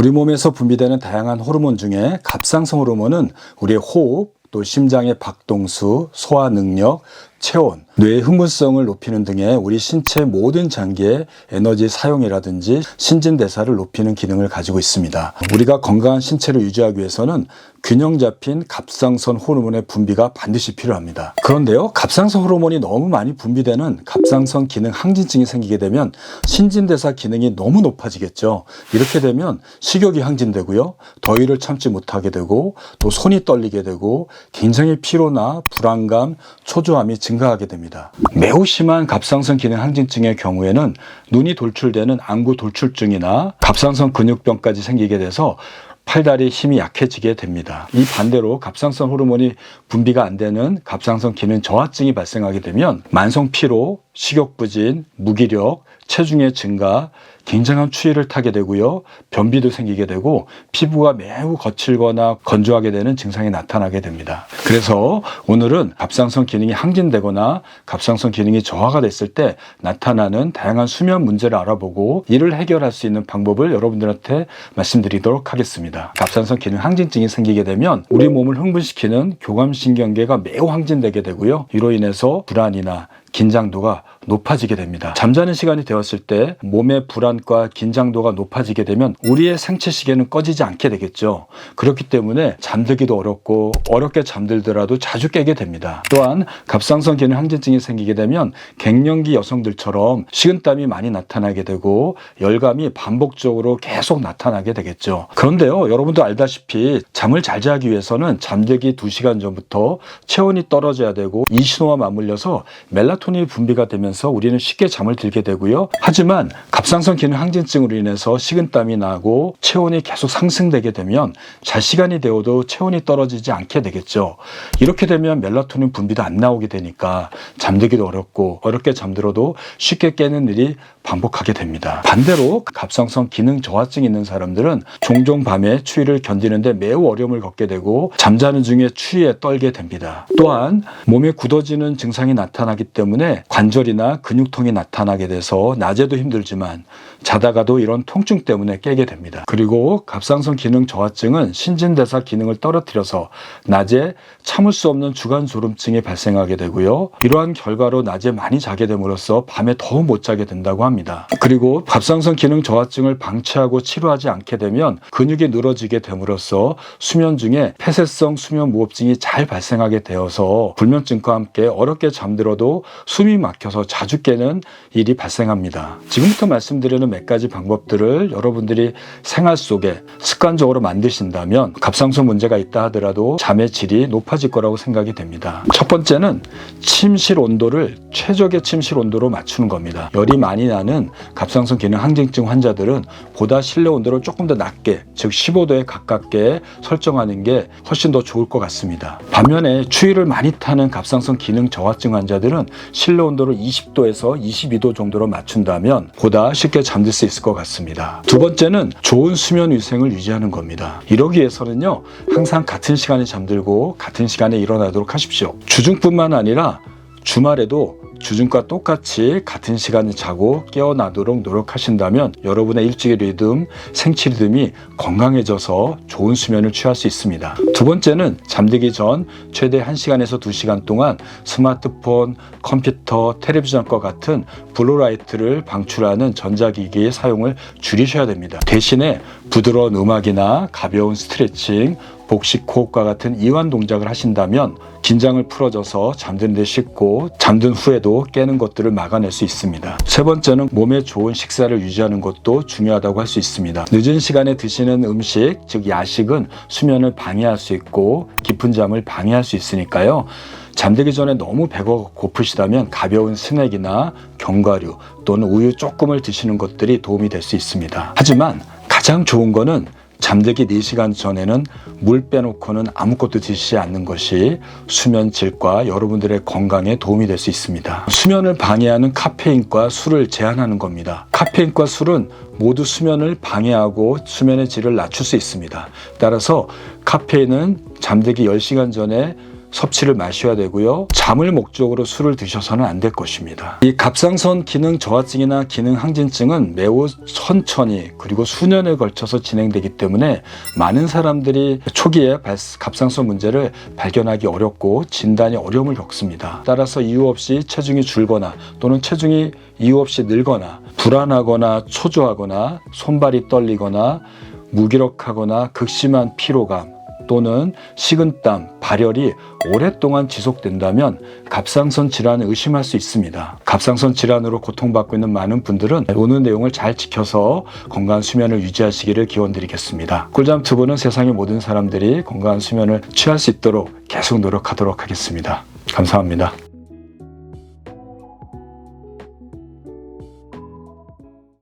우리 몸에서 분비되는 다양한 호르몬 중에 갑상선 호르몬은 우리의 호흡, 또 심장의 박동수, 소화 능력, 체온, 뇌의 흥분성을 높이는 등의 우리 신체 모든 장기의 에너지 사용이라든지 신진대사를 높이는 기능을 가지고 있습니다. 우리가 건강한 신체를 유지하기 위해서는 균형 잡힌 갑상선 호르몬의 분비가 반드시 필요합니다. 그런데요, 갑상선 호르몬이 너무 많이 분비되는 갑상선 기능 항진증이 생기게 되면 신진대사 기능이 너무 높아지겠죠. 이렇게 되면 식욕이 항진되고요, 더위를 참지 못하게 되고 또 손이 떨리게 되고 굉장히 피로나 불안감, 초조함이 증가하게 됩니다. 매우 심한 갑상선 기능 항진증의 경우에는 눈이 돌출되는 안구 돌출증이나 갑상선 근육병까지 생기게 돼서 팔다리 힘이 약해지게 됩니다. 이 반대로 갑상선 호르몬이 분비가 안 되는 갑상선 기능 저하증이 발생하게 되면 만성 피로, 식욕 부진, 무기력, 체중의 증가, 굉장한 추위를 타게 되고요. 변비도 생기게 되고 피부가 매우 거칠거나 건조하게 되는 증상이 나타나게 됩니다. 그래서 오늘은 갑상선 기능이 항진되거나 갑상선 기능이 저하가 됐을 때 나타나는 다양한 수면 문제를 알아보고 이를 해결할 수 있는 방법을 여러분들한테 말씀드리도록 하겠습니다. 갑상선 기능 항진증이 생기게 되면 우리 몸을 흥분시키는 교감신경계가 매우 항진되게 되고요. 이로 인해서 불안이나 긴장도가 높아지게 됩니다. 잠자는 시간이 되었을 때 몸의 불안과 긴장도가 높아지게 되면 우리의 생체 시계는 꺼지지 않게 되겠죠. 그렇기 때문에 잠들기도 어렵고 어렵게 잠들더라도 자주 깨게 됩니다. 또한 갑상선 기능 항진증이 생기게 되면 갱년기 여성들처럼 식은땀이 많이 나타나게 되고 열감이 반복적으로 계속 나타나게 되겠죠. 그런데요, 여러분도 알다시피 잠을 잘 자기 위해서는 잠들기 2시간 전부터 체온이 떨어져야 되고 이 신호와 맞물려서 멜라토닌이 분비가 되면 서 우리는 쉽게 잠을 들게 되고요. 하지만 갑상선 기능 항진증으로 인해서 식은땀이 나고 체온이 계속 상승되게 되면 잘 시간이 되어도 체온이 떨어지지 않게 되겠죠. 이렇게 되면 멜라토닌 분비도 안 나오게 되니까 잠들기도 어렵고 어렵게 잠들어도 쉽게 깨는 일이 반복하게 됩니다. 반대로 갑상선 기능 저하증 있는 사람들은 종종 밤에 추위를 견디는데 매우 어려움을 겪게 되고 잠자는 중에 추위에 떨게 됩니다. 또한 몸에 굳어지는 증상이 나타나기 때문에 관절이나 근육통이 나타나게 돼서 낮에도 힘들지만 자다가도 이런 통증 때문에 깨게 됩니다. 그리고 갑상선 기능 저하증은 신진대사 기능을 떨어뜨려서 낮에 참을 수 없는 주간 졸음증이 발생하게 되고요. 이러한 결과로 낮에 많이 자게 됨으로써 밤에 더 못 자게 된다고 합니다. 그리고 갑상선 기능 저하증을 방치하고 치료하지 않게 되면 근육이 늘어지게 됨으로써 수면 중에 폐쇄성 수면 무호흡증이 잘 발생하게 되어서 불면증과 함께 어렵게 잠들어도 숨이 막혀서 자주 깨는 일이 발생합니다. 지금부터 말씀 드리는 몇 가지 방법들을 여러분들이 생활 속에 습관적으로 만드신다면 갑상선 문제가 있다 하더라도 잠의 질이 높아질 거라고 생각이 됩니다. 첫 번째는 침실 온도를 최적의 침실 온도로 맞추는 겁니다. 열이 많이 나는 갑상선 기능 항진증 환자들은 보다 실내 온도를 조금 더 낮게 즉 15도에 가깝게 설정하는 게 훨씬 더 좋을 것 같습니다. 반면에 추위를 많이 타는 갑상선 기능 저하증 환자들은 실내 온도를 20도에서 22도 정도로 맞춘다면 보다 쉽게 잠들 수 있을 것 같습니다. 두 번째는 좋은 수면 위생을 유지하는 겁니다. 이러기 위해서는요 항상 같은 시간에 잠들고 같은 시간에 일어나도록 하십시오. 주중뿐만 아니라 주말에도 주중과 똑같이 같은 시간에 자고 깨어나도록 노력하신다면 여러분의 일찍의 리듬, 생체 리듬이 건강해져서 좋은 수면을 취할 수 있습니다. 두 번째는 잠들기 전 최대 1시간에서 2시간 동안 스마트폰, 컴퓨터, 텔레비전과 같은 블루라이트를 방출하는 전자기기의 사용을 줄이셔야 됩니다. 대신에 부드러운 음악이나 가벼운 스트레칭, 복식 호흡과 같은 이완 동작을 하신다면 긴장을 풀어줘서 잠드는 데 쉽고 잠든 후에도 깨는 것들을 막아낼 수 있습니다. 세 번째는 몸에 좋은 식사를 유지하는 것도 중요하다고 할 수 있습니다. 늦은 시간에 드시는 음식, 즉 야식은 수면을 방해할 수 있고 깊은 잠을 방해할 수 있으니까요. 잠들기 전에 너무 배가 고프시다면 가벼운 스낵이나 견과류 또는 우유 조금을 드시는 것들이 도움이 될 수 있습니다. 하지만 가장 좋은 거는 잠들기 4시간 전에는 물 빼놓고는 아무것도 드시지 않는 것이 수면 질과 여러분들의 건강에 도움이 될 수 있습니다. 수면을 방해하는 카페인과 술을 제한하는 겁니다. 카페인과 술은 모두 수면을 방해하고 수면의 질을 낮출 수 있습니다. 따라서 카페인은 잠들기 10시간 전에 섭취를 마셔야 되고요. 잠을 목적으로 술을 드셔서는 안 될 것입니다. 이 갑상선 기능 저하증이나 기능 항진증은 매우 천천히 그리고 수년에 걸쳐서 진행되기 때문에 많은 사람들이 초기에 발- 갑상선 문제를 발견하기 어렵고 진단이 어려움을 겪습니다. 따라서 이유 없이 체중이 줄거나 또는 체중이 이유 없이 늘거나 불안하거나 초조하거나 손발이 떨리거나 무기력하거나 극심한 피로감 또는 식은땀, 발열이 오랫동안 지속된다면 갑상선 질환을 의심할 수 있습니다. 갑상선 질환으로 고통받고 있는 많은 분들은 오늘 내용을 잘 지켜서 건강한 수면을 유지하시기를 기원드리겠습니다. 꿀잠 투브는 세상의 모든 사람들이 건강한 수면을 취할 수 있도록 계속 노력하도록 하겠습니다. 감사합니다.